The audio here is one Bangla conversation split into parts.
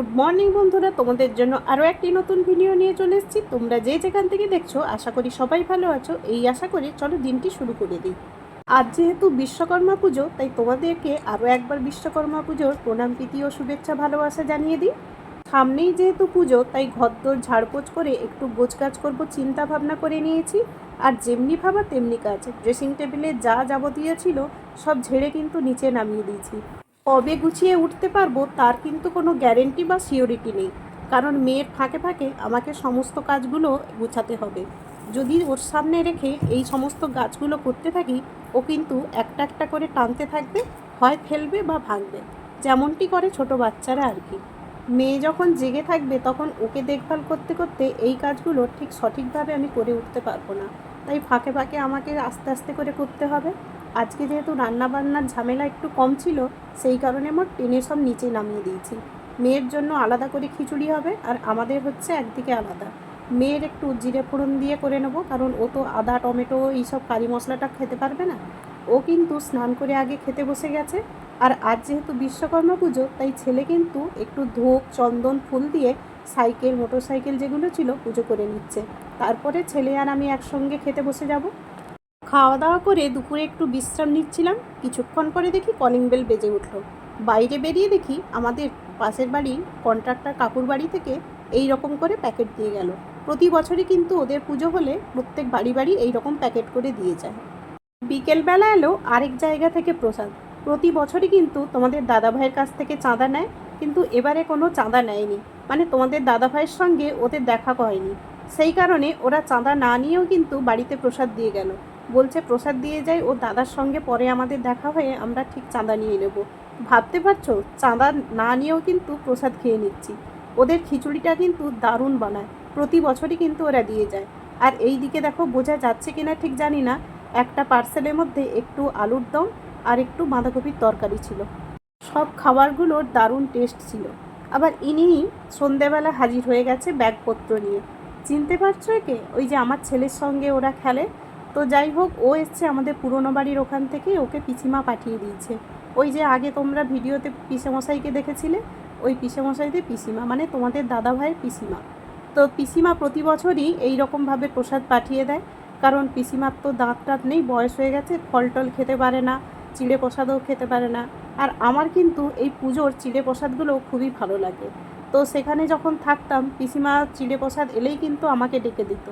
গুড মর্নিং বন্ধুরা, তোমাদের জন্য আরও একটি নতুন ভিডিও নিয়ে চলে এসেছি। তোমরা যে যেখান থেকে দেখছ, আশা করি সবাই ভালো আছো। এই আশা করি চলো দিনটি শুরু করে দিই। আজ যেহেতু বিশ্বকর্মা পুজো, তাই তোমাদেরকে আরও একবার বিশ্বকর্মা পুজোর প্রণাম, প্রীতি ও শুভেচ্ছা, ভালোবাসা জানিয়ে দিই। সামনেই যেহেতু পুজো, তাই ঘরদোর ঝাড়পোছ করে একটু গোছগাছ করব চিন্তা ভাবনা করে নিয়েছি। আর যেমনি ভাবা তেমনি কাজ। ড্রেসিং টেবিলে যা যাবতীয় ছিল, সব ঝেড়ে কিন্তু নিচে নামিয়ে দিয়েছি। কবে গুছিয়ে উঠতে পারব তার কিন্তু কোনো গ্যারেন্টি বা সিওরিটি নেই। কারণ মেয়ের ফাঁকে ফাঁকে আমাকে সমস্ত কাজগুলো গুছাতে হবে। যদি ওর সামনে রেখে এই সমস্ত গাছগুলো করতে থাকি, ও কিন্তু একটা একটা করে টানতে থাকবে হয় ফেলবে বা ভাঙবে। যেমনটি করে ছোট বাচ্চারা আর কি। মেয়ে যখন জেগে থাকবে, তখন ওকে দেখভাল করতে করতে এই কাজগুলো ঠিক সঠিকভাবে আমি করে উঠতে পারব না। তাই ফাঁকে ফাঁকে আমাকে আস্তে আস্তে করে করতে হবে। আজকে যেহেতু রান্না বান্নার ঝামেলা একটু কম ছিল, সেই কারণে আমার টেনে সব নিচে নামিয়ে দিয়েছি। মেয়ের জন্য আলাদা করে খিচুড়ি হবে আর আমাদের হচ্ছে একদিকে আলাদা। মেয়ের একটু জিরে ফোড়ন দিয়ে করে নেব, কারণ ও তো আদা, টমেটো, এইসব কারি মশলাটা খেতে পারবে না। ও কিন্তু স্নান করে আগে খেতে বসে গেছে। আর আজ যেহেতু বিশ্বকর্মা পুজো, তাই ছেলে কিন্তু একটু ধূপ, চন্দন, ফুল দিয়ে সাইকেল মোটর সাইকেল যেগুলো ছিল পুজো করে নিচ্ছে। তারপরে ছেলে আর আমি একসঙ্গে খেতে বসে যাব। খাওয়া দাওয়া করে দুপুরে একটু বিশ্রাম নিচ্ছিলাম। কিছুক্ষণ পরে দেখি কলিং বেল বেজে উঠল। বাইরে বেরিয়ে দেখি আমাদের পাশের বাড়ি কন্ট্রাক্টর কাকুর বাড়ি থেকে এই রকম করে প্যাকেট দিয়ে গেল। প্রতি বছরই কিন্তু ওদের পুজো হলে প্রত্যেক বাড়ি বাড়ি এই রকম প্যাকেট করে দিয়ে যায়। বিকেলবেলা এলো আরেক জায়গা থেকে প্রসাদ। প্রতি বছরই কিন্তু তোমাদের দাদা ভাইয়ের কাছ থেকে চাঁদা নেয়, কিন্তু এবারে কোনো চাঁদা নেয়নি। মানে তোমাদের দাদা ভাইয়ের সঙ্গে ওদের দেখা হয়নি। সেই কারণে ওরা চাঁদা না নিয়েও কিন্তু বাড়িতে প্রসাদ দিয়ে গেল। বলছে, প্রসাদ দিয়ে যাই, ও দাদার সঙ্গে পরে আমাদের দেখা হয়ে আমরা ঠিক চাঁদা নিয়ে নেব। ভাবতে পারছ? চাঁদা না নিয়েও কিন্তু প্রসাদ খেয়ে নিচ্ছি। ওদের খিচুড়িটা কিন্তু দারুণ বানায়। প্রতি বছরই কিন্তু ওরা দিয়ে যায়। আর এই দিকে দেখো, বোঝা যাচ্ছে কিনা ঠিক জানি না। একটা পার্সেলের মধ্যে একটু আলুর দম আর একটু বাঁধাকপির তরকারি ছিল। সব খাবারগুলোর দারুণ টেস্ট ছিল। আবার ইনি সন্ধেবেলা হাজির হয়ে গেছে ব্যাগপত্র নিয়ে। চিনতে পারছ একে? ওই যে আমার ছেলের সঙ্গে ওরা খেলে তো যাই হোক ও এসছে আমাদের পুরনো বাড়ির ওখান থেকে ওকে পিসিমা পাঠিয়ে দিয়েছে। ওই যে আগে তোমরা ভিডিওতে পিসেমশাইকে দেখেছিলে, ওই পিসেমশাইদের পিসিমা মানে তোমাদের দাদা ভাইয়ের পিসিমা। তো পিসিমা প্রতি বছরই এই রকমভাবে প্রসাদ পাঠিয়ে দেয়, কারণ পিসিমার তো দাঁত টাত নেই, বয়স হয়ে গেছে, ফল টল খেতে পারে না, চিড়ে প্রসাদও খেতে পারে না। আর আমার কিন্তু এই পুজোর চিড়ে প্রসাদগুলো খুবই ভালো লাগে। তো সেখানে যখন থাকতাম পিসিমা চিড়ে প্রসাদ এলেই কিন্তু আমাকে ডেকে দিত।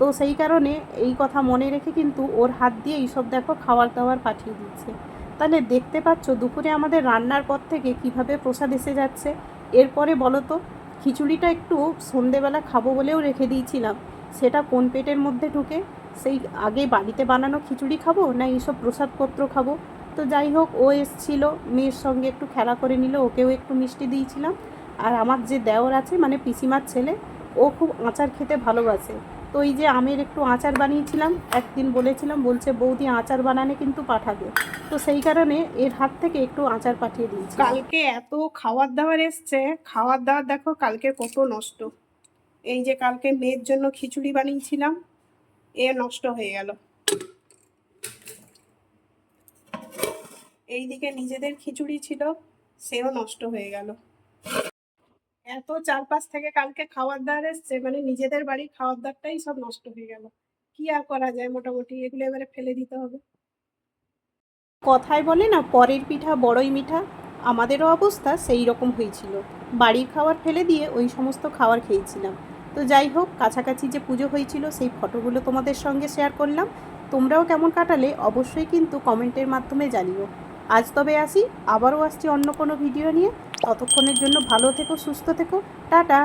তো সেই কারণে এই কথা মনে রেখে কিন্তু ওর হাত দিয়ে এইসব দেখো খাবার দাবার পাঠিয়ে দিচ্ছে। তাহলে দেখতে পাচ্ছ দুপুরে আমাদের রান্নার পর থেকে কীভাবে প্রসাদ এসে যাচ্ছে। এরপরে বলো তো, খিচুড়িটা একটু সন্ধেবেলা খাব বলেও রেখে দিয়েছিলাম। সেটা কোন পেটের মধ্যে ঢুকে? সেই আগে বাড়িতে বানানো খিচুড়ি খাব না এইসব প্রসাদপত্র খাব? তো যাই হোক, ও এসছিল, মেয়ের সঙ্গে একটু খেলা করে নিল, ওকেও একটু মিষ্টি দিয়েছিলাম। আর আমার যে দেওর আছে মানে পিসিমার ছেলে, ও খুব আচার খেতে ভালোবাসে। তো এই যে আমের একটু আচার বানিয়েছিলাম, একদিন বলেছিলাম, বলছে বৌদি আচার বানানে কিন্তু পাঠাবে। তো সেই কারণে এর হাত থেকে একটু আচার পাঠিয়ে দিয়েছি। কালকে এত খাওয়ার দাবার এসছে খাওয়ার দাওয়ার দেখো কালকে কত নষ্ট। এই যে কালকে মেয়ের জন্য খিচুড়ি বানিয়েছিলাম, এ নষ্ট হয়ে গেল। এইদিকে নিজেদের খিচুড়ি ছিল, সেও নষ্ট হয়ে গেল। এত চারপাশ থেকে কালকে খাওয়ার দাওয়ার এসছে মানে নিজেদের বাড়ির খাওয়ার দাওয়ারটাই সব নষ্ট হয়ে গেল। কি আর করা যায় মোটামুটি? এগুলো এবারে ফেলে দিতে হবে। কথায় বলে না, পরের পিঠা বড়ই মিঠা। আমাদেরও অবস্থা সেই রকম হয়েছিল। বাড়ির খাবার ফেলে দিয়ে ওই সমস্ত খাবার খেয়েছিলাম। তো যাই হোক, কাছাকাছি যে পুজো হয়েছিল, সেই ফটোগুলো তোমাদের সঙ্গে শেয়ার করলাম। তোমরাও কেমন কাটালে অবশ্যই কিন্তু কমেন্টের মাধ্যমে জানিও। আজ তবে আসি, আবারও আসছি অন্য কোনো ভিডিও নিয়ে। ততক্ষণের জন্য ভালো থেকো সুস্থ থেকো টাটা।